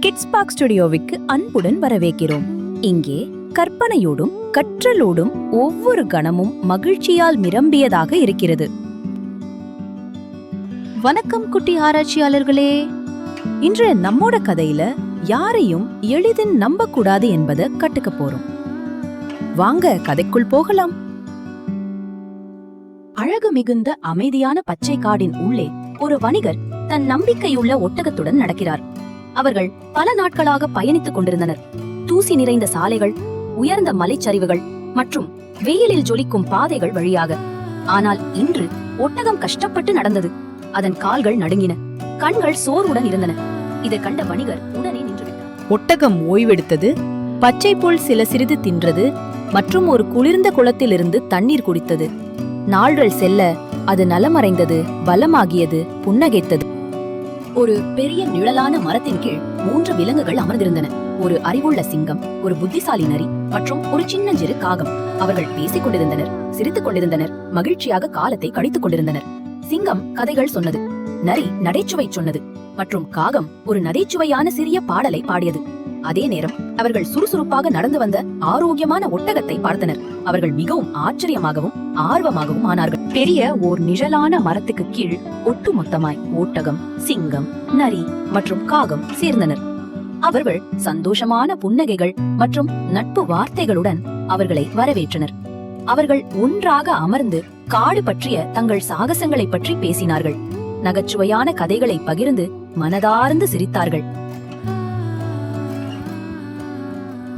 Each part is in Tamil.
கிட்ஸ் பாக் ஸ்டுடியோவுக்கு அன்புடன் வரவேற்கிறோம். இங்கே கற்பனையோடும் கற்றலோடும் ஒவ்வொரு கணமும் மகிழ்ச்சியால் நிரம்பியதாக இருக்கிறது. வணக்கம் குட்டி ஆராய்ச்சியாளர்களே. இன்று நம்மோட கதையில யாரையும் எளிதில் நம்பக்கூடாது என்பதை கட்டுக்க போறோம். வாங்க கதைக்குள் போகலாம். அழகு மிகுந்த அமைதியான பச்சை காடின் உள்ளே ஒரு வணிகர் தன் நம்பிக்கையுள்ள ஒட்டகத்துடன் நடக்கிறார். அவர்கள் பல நாட்களாக பயணித்துக் கொண்டிருந்தனர். தூசி நிறைந்த சாலைகள் உயர்ந்த மலைச்சரிவுகள் மற்றும் வெயிலில் ஜொலிக்கும் பாதைகள் வழியாக. ஆனால் இன்று ஒட்டகம் கஷ்டப்பட்டு நடந்தது. அதன் கால்கள் நடுங்கின. கண்கள் சோர்வுடன் இருந்தன. இதை கண்ட வணிகர் உடனே நின்றுவிட்டார். ஒட்டகம் ஓய்வெடுத்தது பச்சை போல் சில சிறிது தின்றது மற்றும் ஒரு குளிர்ந்த குளத்திலிருந்து தண்ணீர் குடித்தது. நாள்கள் செல்ல அது நலமறைந்தது பலமாகியது புன்னகைத்தது. ஒரு பெரிய நிழலான மரத்தின் கீழ் மூன்று விலங்குகள் அமர்ந்திருந்தன. ஒரு அறிவுள்ள சிங்கம் ஒரு புத்திசாலி நரி மற்றும் ஒரு சின்னஞ்சிறு காகம். அவர்கள் பேசிக் கொண்டிருந்தனர் சிரித்துக் கொண்டிருந்தனர் மகிழ்ச்சியாக காலத்தை கழித்துக் கொண்டிருந்தனர். சிங்கம் கதைகள் சொன்னது நரி நடைச்சுவை சொன்னது மற்றும் காகம் ஒரு நகைச்சுவையான சிறிய பாடலை பாடியது. அதே நேரம் அவர்கள் சுறுசுறுப்பாக நடந்து வந்த ஆரோக்கியமான ஒட்டகத்தை பார்த்தனர். அவர்கள் மிகவும் ஆச்சரியமாகவும் ஆர்வமாகவும் ஆனார்கள். பெரிய ஓர் நிழலான மரத்துக்கு கீழ் ஒட்டுமொத்தமாய் ஒட்டகம் சிங்கம் நரி மற்றும் காகம் சேர்ந்தனர். அவர்கள் சந்தோஷமான புன்னகைகள் மற்றும் நட்பு வார்த்தைகளுடன் அவர்களை வரவேற்றனர். அவர்கள் ஒன்றாக அமர்ந்து காடு பற்றிய தங்கள் சாகசங்களை பற்றி பேசினார்கள். நகைச்சுவையான கதைகளை பகிர்ந்து மனதார்ந்து சிரித்தார்கள்.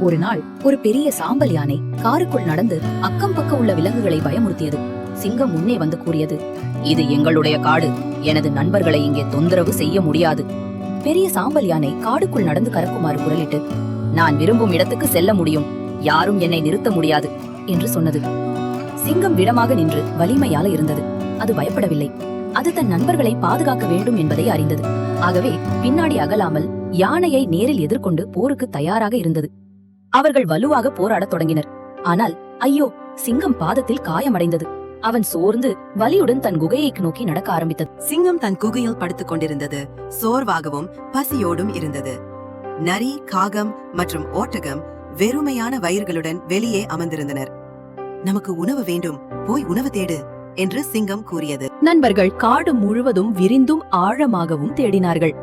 ஒரு நாள் ஒரு பெரிய சாம்பல் யானை காருக்குள் நடந்து அக்கம் பக்கம் உள்ள விலங்குகளை பயமுறுத்தியது. சிங்கம் முன்னே வந்து கூறியது இது எங்களுடைய காடு. எனது நண்பர்களை இங்கே தொந்தரவு செய்ய முடியாது. பெரிய சாம்பல் யானை காடுக்குள் நடந்து கறக்குமாறு குரலிட்டு நான் விரும்பும் இடத்துக்கு செல்ல முடியும். யாரும் என்னை நிறுத்த முடியாது என்று சொன்னது. சிங்கம் விடமாக நின்று வலிமையால இருந்தது. அது பயப்படவில்லை. அது தன் நண்பர்களை பாதுகாக்க வேண்டும் என்பதை அறிந்தது. ஆகவே பின்னாடி அகலாமல் யானையை நேரில் எதிர்கொண்டு போருக்கு தயாராக இருந்தது. அவர்கள் வலுவாக போராடத் தொடங்கினர். ஆனால் ஐயோ சிங்கம் பாதத்தில் காயமடைந்தது. அவன் சோர்ந்து வலியுடன் தன் குகையை நோக்கி நடக்க ஆரம்பித்தது. சிங்கம் தன் குகையில் படுத்துக் கொண்டிருந்தது. சோர்வாகவும் பசியோடும் இருந்தது. நரி காகம் மற்றும் ஓட்டகம் வெறுமையான வயிர்களுடன் வெளியே அமர்ந்திருந்தனர். நமக்கு உணவு வேண்டும். போய் உணவு தேடு என்று சிங்கம் கூறியது. நண்பர்கள் காடு முழுவதும் விரிந்தும் ஆழமாகவும் தேடினார்கள்.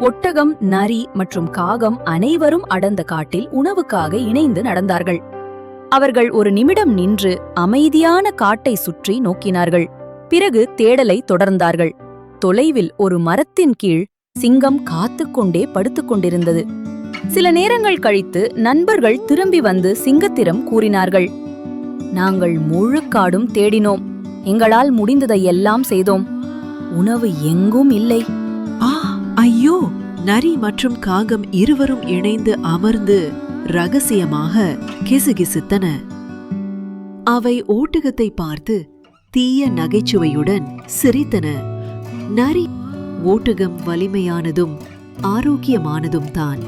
ஒட்டகம் நரி மற்றும் காகம் அனைவரும் அடர்ந்த காட்டில் உணவுக்காக இணைந்து நடந்தார்கள். அவர்கள் ஒரு நிமிடம் நின்று அமைதியான காட்டை சுற்றி நோக்கினார்கள். பிறகு தேடலை தொடர்ந்தார்கள். தொலைவில் ஒரு மரத்தின் கீழ் சிங்கம் காத்துக்கொண்டே படுத்துக் கொண்டிருந்தது. சில நேரங்கள் கழித்து நண்பர்கள் திரும்பி வந்து சிங்கத்திடம் கூறினார்கள் நாங்கள் முழு காடும் தேடினோம். எங்களால் முடிந்ததை எல்லாம் செய்தோம். உணவு எங்கும் இல்லை. ஐயோ நரி மற்றும் காகம் இருவரும் இணைந்து அமர்ந்து ரகசியமாக கிசுகிசுத்தன. அவை ஓட்டகத்தை பார்த்து தீய நகைச்சுவையுடன் சிரித்தன. நரி ஓட்டகம் வலிமையானதும் ஆரோக்கியமானதும் தான்.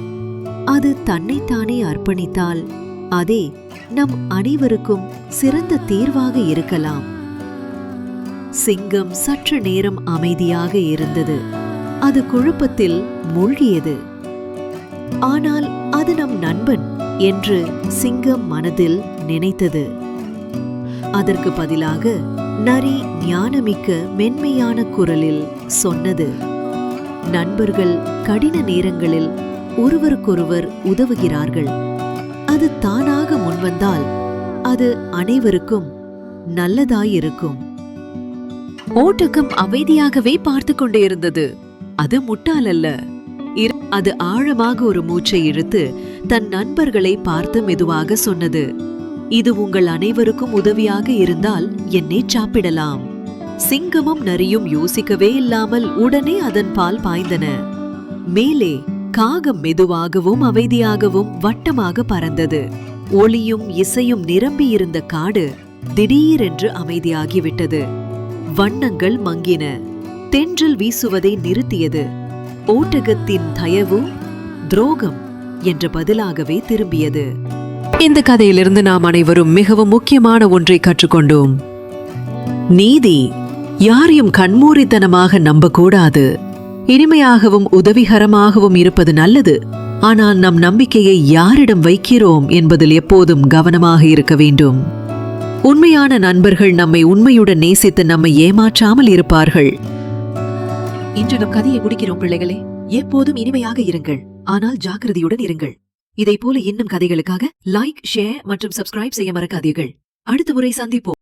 அது தன்னைத்தானே அர்ப்பணித்தால் அதே நம் அனைவருக்கும் சிறந்த தீர்வாக இருக்கலாம். சிங்கம் சற்று நேரம் அமைதியாக இருந்தது. அது குழப்பத்தில் மூழ்கியது. ஆனால் அது நம் நண்பன் என்று சிங்கம் மனதில் நினைத்தது. அதற்கு பதிலாக நரி ஞானமிக்க மென்மையான குரலில் சொன்னது. நண்பர்கள் கடின நேரங்களில் ஒருவருக்கொருவர் உதவுகிறார்கள். அது தானாக முன்வந்தால் அது அனைவருக்கும் நல்லதாயிருக்கும் ஓட்டகம் அமைதியாகவே பார்த்து கொண்டே இருந்தது. அது முட்டாளல்ல இரு- அது ஆழமாக ஒரு மூச்சை இழுத்து தன் நண்பர்களை பார்த்து மெதுவாக சொன்னது. இது உங்கள் அனைவருக்கும் உதவியாக இருந்தால் என்னை சாப்பிடலாம். சிங்கமும் நரியும் யோசிக்கவே இல்லாமல் உடனே அதன் பால் பாய்ந்தன. மேலே காகம் மெதுவாகவும் அமைதியாகவும் வட்டமாக பறந்தது. ஒளியும் இசையும் நிரம்பியிருந்த காடு திடீரென்று அமைதியாகிவிட்டது. வண்ணங்கள் மங்கின. தென்றல் வீசுவதை நிறுத்தியது. ஓட்டகத்தின் தயவு துரோகம் என்ற பதிலாகவே திரும்பியது. இந்த கதையிலிருந்து நாம் அனைவரும் மிகவும் முக்கியமான ஒன்றை கற்றுக்கொண்டோம். நீதி யாரையும் கண்மூடித்தனமாக நம்பக்கூடாது. இனிமையாகவும் உதவிகரமாகவும் இருப்பது நல்லது. ஆனால் நம் நம்பிக்கையை யாரிடம் வைக்கிறோம் என்பதில் எப்போதும் கவனமாக இருக்க வேண்டும். உண்மையான நண்பர்கள் நம்மை உண்மையுடன் நேசித்து நம்மை ஏமாற்றாமல் இருப்பார்கள். இன்று நம் கதையை முடிக்கிறோம் பிள்ளைகளே. எப்போதும் இனிமையாக இருங்கள். ஆனால் ஜாக்கிரதையுடன் இருங்கள். இதை போல இன்னும் கதைகளுக்காக லைக் ஷேர் மற்றும் சப்ஸ்கிரைப் செய்ய மறக்காதீர்கள். அடுத்த முறை சந்திப்போம்.